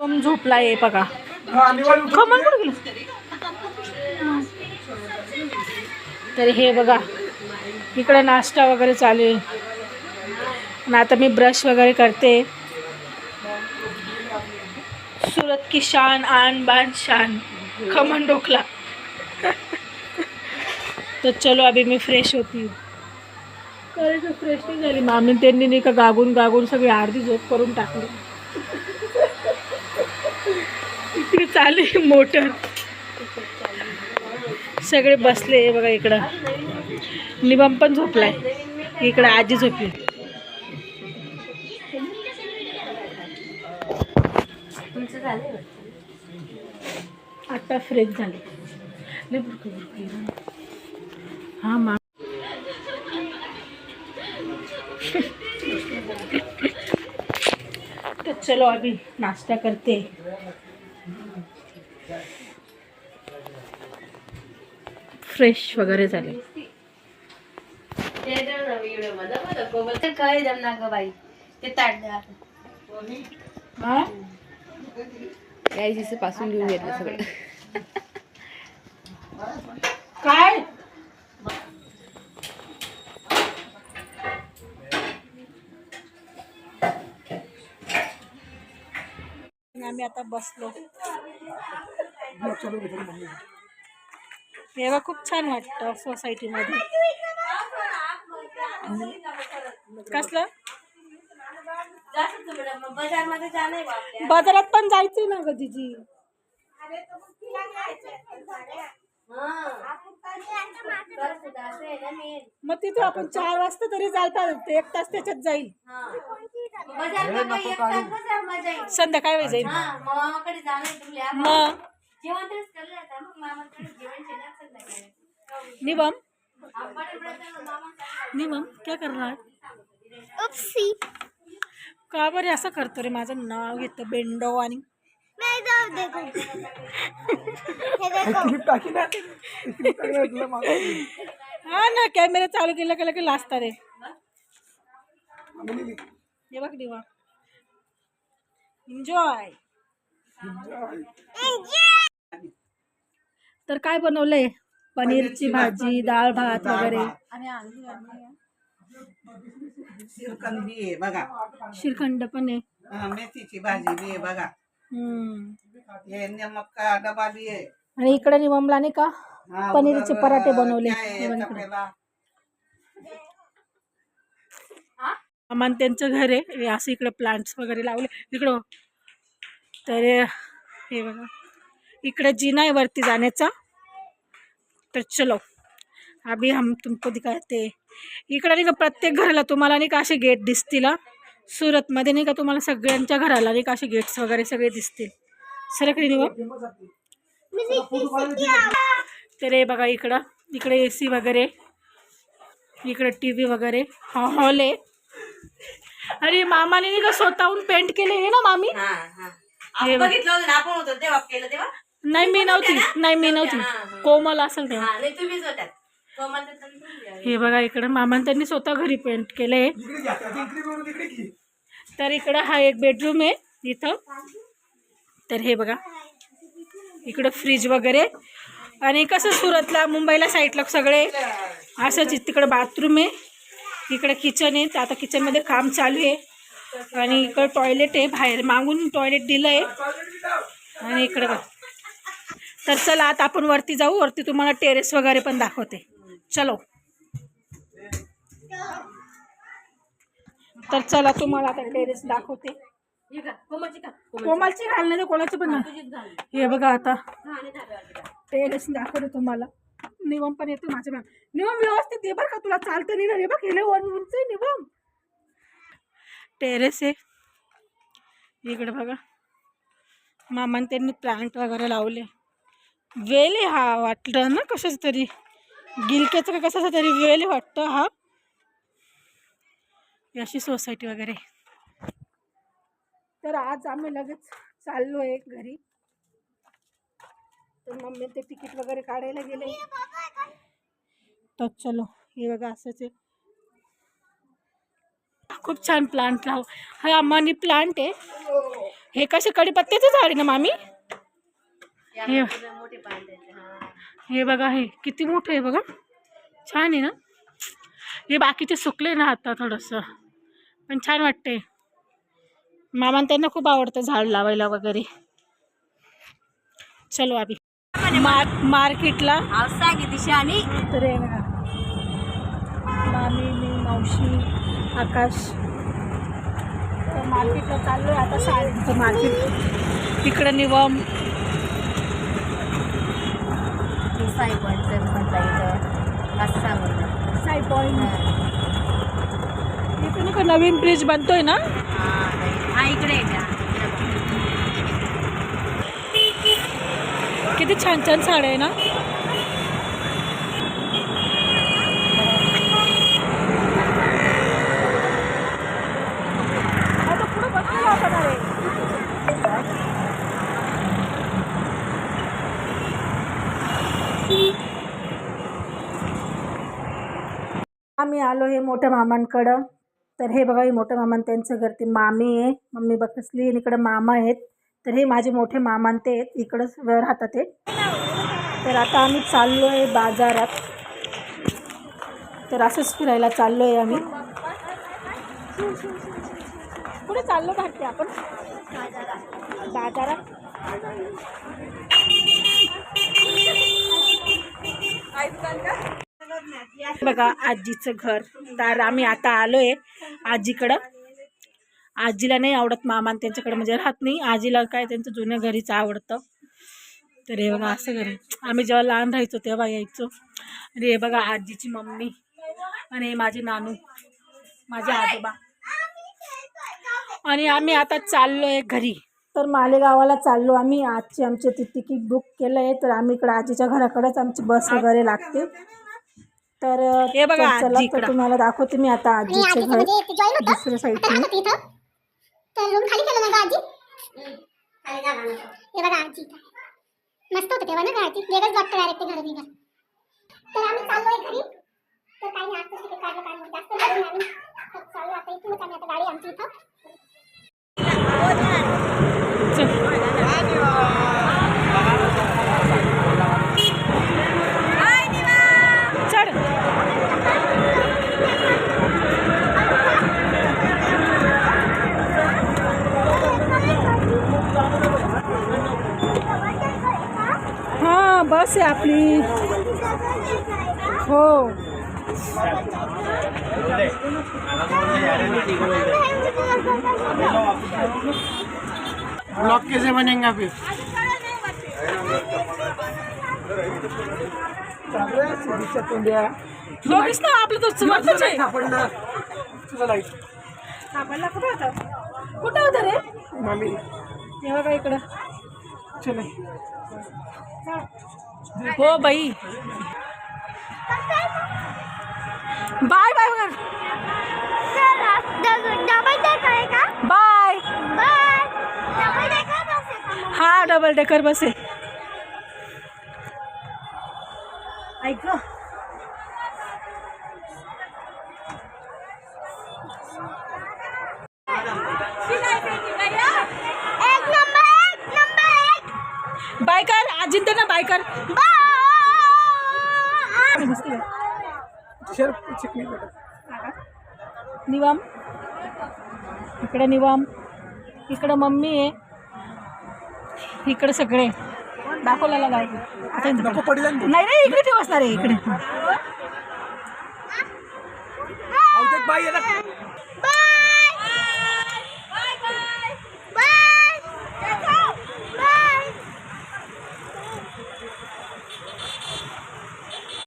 कम झोपला आहे बघा. कमल कुठे गेलं? तर हे बघा इकडे नाश्ता वगैरे चालू आहे. आणि आता मी ब्रश वगैरे करते. सूरत की शान आन बान शान खमन डोकला तर चलो अभी मी फ्रेश होती करायचं फ्रेश नाही झाली. मामी त्यांनी नाही का गागून गागून सगळी अर्धी झोप करून टाकली. चालू आहे मोटर. सगळे बसले बघा इकडं. निबम पण झोपलाय. इकडं आजी झोपली. आता फ्रेश झाले. हा मा तर चलो अभी नाश्ता करते. फ्रेश वगैरे झाले. काय? जमणार ग बाई ते ताट द्या यायची पासून घेऊन घेतलं सगळं काय आम्ही आता बसलो. तेव्हा खूप छान वाटतं सोसायटीमध्ये कसलं? बाजारात पण जायचंय ना ग दिजी मग तिथे आपण चार वाजता तरी जायला पाहिजे एक तास त्याच्यात जाईल. संध्याकाळी वेळ जाईल मग? जेवण तेच करलं आता. मग मामाकडे जेवण केलं संध्याकाळी निबम आपण मामा निबम क्या करणार? का बरे असं करतो रे माझं नाव घेतं बेंडो आणि हा ना. कॅमेरा चालू केला केला की लाजता रे. हे बघ दिवा एन्जॉय तर काय बनवलंय? पनीरची भाजी डाळ भात वगैरे. श्रीखंड बी आहे बघा. श्रीखंड पण आहे. हा, मेथीची भाजी बी आहे बघा. हम्म. हे मक्का डबा बी आहे. आणि इकडे निवमला नाही का? हा, पनीरचे उधर, पराठे बनवले. काय आहे हे. आम्हाला त्यांचं घर आहे. हे असं इकडं प्लांट्स वगैरे लावले. इकडं तर हे बघा. इकडे जिना आहे वरती जाण्याचा. तर चलो अभी हम तुमको दिखाते. इकडे नाही का प्रत्येक घराला तुम्हाला नाही का असे गेट दिसतील हा. सुरतमध्ये नाही का तुम्हाला सगळ्यांच्या घराला नाही का असे गेट्स वगैरे सगळे दिसतील. सरकडे निवा. तर हे बघा इकडं इकडे ए सी वगैरे इकडे टी व्ही वगैरे हा हॉल आहे. अरे मामाने नाही का स्वतःहून पेंट केले आहे ना मामी? हा हा. हे आपण होतो तेव्हा केलं तेव्हा? नाही मी नव्हती. नाही मी नव्हती. कोमल असेल तेव्हा. हा नाही तुम्हीच होत्यात कोमल तर तुम्ही होत्या. हे बघा इकडं मामाने त्यांनी स्वतः घरी पेंट केलंय तर इकडं हा एक बेडरूम आहे इथं. तर हे बघा इकडं फ्रीज वगैरे. आणि कसं सुरतला मुंबईला साईडला सगळे? असंच तिकडं बाथरूम आहे. इकडे किचन आहे. तर आता किचनमध्ये काम चालू आहे. आणि इकडं टॉयलेट आहे बाहेर मागून टॉयलेट दिलं. आहे आणि इकडं बघ. तर चला आता आपण वरती जाऊ. वरती तुम्हाला टेरेस वगैरे पण दाखवते. चलो. तर चला तुम्हाला आता टेरेस दाखवते? कोमलची घाल. नाही तर कोणाची पण. हे बघा आता. टेरेस दाखवते तुम्हाला. निवम पण येतो माझ्या मॅम. निवम व्यवस्थित ये बरं का. तुला चालतं नाही ना. रे बघ हे वन उंच निवम. टेरेस आहे. इकडे बघा. मामाने त्यांनी प्लांट वगैरे लावले. वेल आहे हा वाटलं ना कशाच तरी. गिलक्याचं का कशाचं तरी वेल वाटतं हा. अशी सोसायटी वगैरे. तर आज आम्ही लगेच चाललो आहे घरी. तर मम्मी ते तिकीट वगैरे काढायला गेले. तर चलो हे बघा असंच आहे. खूप छान प्लांट लाव हा मनी प्लांट आहे. हे कसे कडीपत्त्याचं झाड आहे ना मामी? हे हा. बघा हे किती मोठं आहे बघा. छान आहे ना? हे बाकीचे सुकले ना आता थोडंसं. पण छान वाटते मामान त्यांना खूप आवडतं झाड लावायला वगैरे. चलो आम्ही मार मार्केटला. दिशा आणि मामी मी मावशी आकाश. तर मार्केटला चाललो आहे आता साडीचं मार्केट इकडं निवम. साई पॉईंटचं म्हटलं इथं असं सांगून साई पॉईंट इथे नाही का नवीन ब्रिज बनतोय ना? हा इकडे. किती छान छान साड्या आहे ना? आम्ही आलो हे मोठ्या मामांकडं. तर हे बघा हे मोठ्या मामान त्यांचं घर ते मामी आहे. मम्मी बसली आणि इकडं मामा आहेत. तर हे माझे मोठे मामान ते आहेत इकडंच राहतात ते तर आता आम्ही चाललो आहे बाजारात. तर असंच फिरायला चाललो आहे आम्ही. कुठे चाललो भारती आपण? बाजारात. बघा आजीचं घर. तर आम्ही आता आलोय आजीकडं. आजीला नाही आवडत मामान त्यांच्याकडे म्हणजे राहत नाही. आजीला काय त्यांचं जुन्या घरीच आवडतं. तर हे बघा असं घर आम्ही जेव्हा लहान राहायचो तेव्हा यायचो. अरे हे बघा आजीची मम्मी आणि हे माझे नानू माझे आजोबा. आणि आम्ही आता चाललो आहे घरी. तर मालेगावाला चाललो आम्ही. आजचे आमचे ते तिकीट बुक केलं आहे तर आम्ही इकडं आजीच्या घराकडेच आमची बस वगैरे लागते. तर हे बघा चला तर तुम्हाला दाखवते मी आता आजीचं घर दुसऱ्या साईडने तर रूम खाली केलं ना गं आजी. हे बघा आजी. इथं. मस्त होतं तेव्हा ना आजी. वेगळंच वाटतं डायरेक्ट घर बिघर तर आम्ही चाललोय घरी. तर काही नाही आता काढलं काय जास्त नाही आम्ही तर चाललो आता इथूनच आम्ही आता गाडी आमची इथं. बस आहे आपली. हो. ब्लॉक कैसे बनेगा फिर बघीस ना आपलं तो वरतच आहे. सापडला कुठं होता कुठं होता रे इकडं? हो बाई. Bye bye bye. बाय? हा डबल डेकर बस आहे ऐक गं. एक नंबर एक नंबर एक बाय कर अजिंक्य ना बाय कर. निवाम. इकडे निवाम. इकडं मम्मी आहे. इकडे सगळे. दाखवलेला गाय नाही नाही इकडे ठेव असणार आहे इकडे.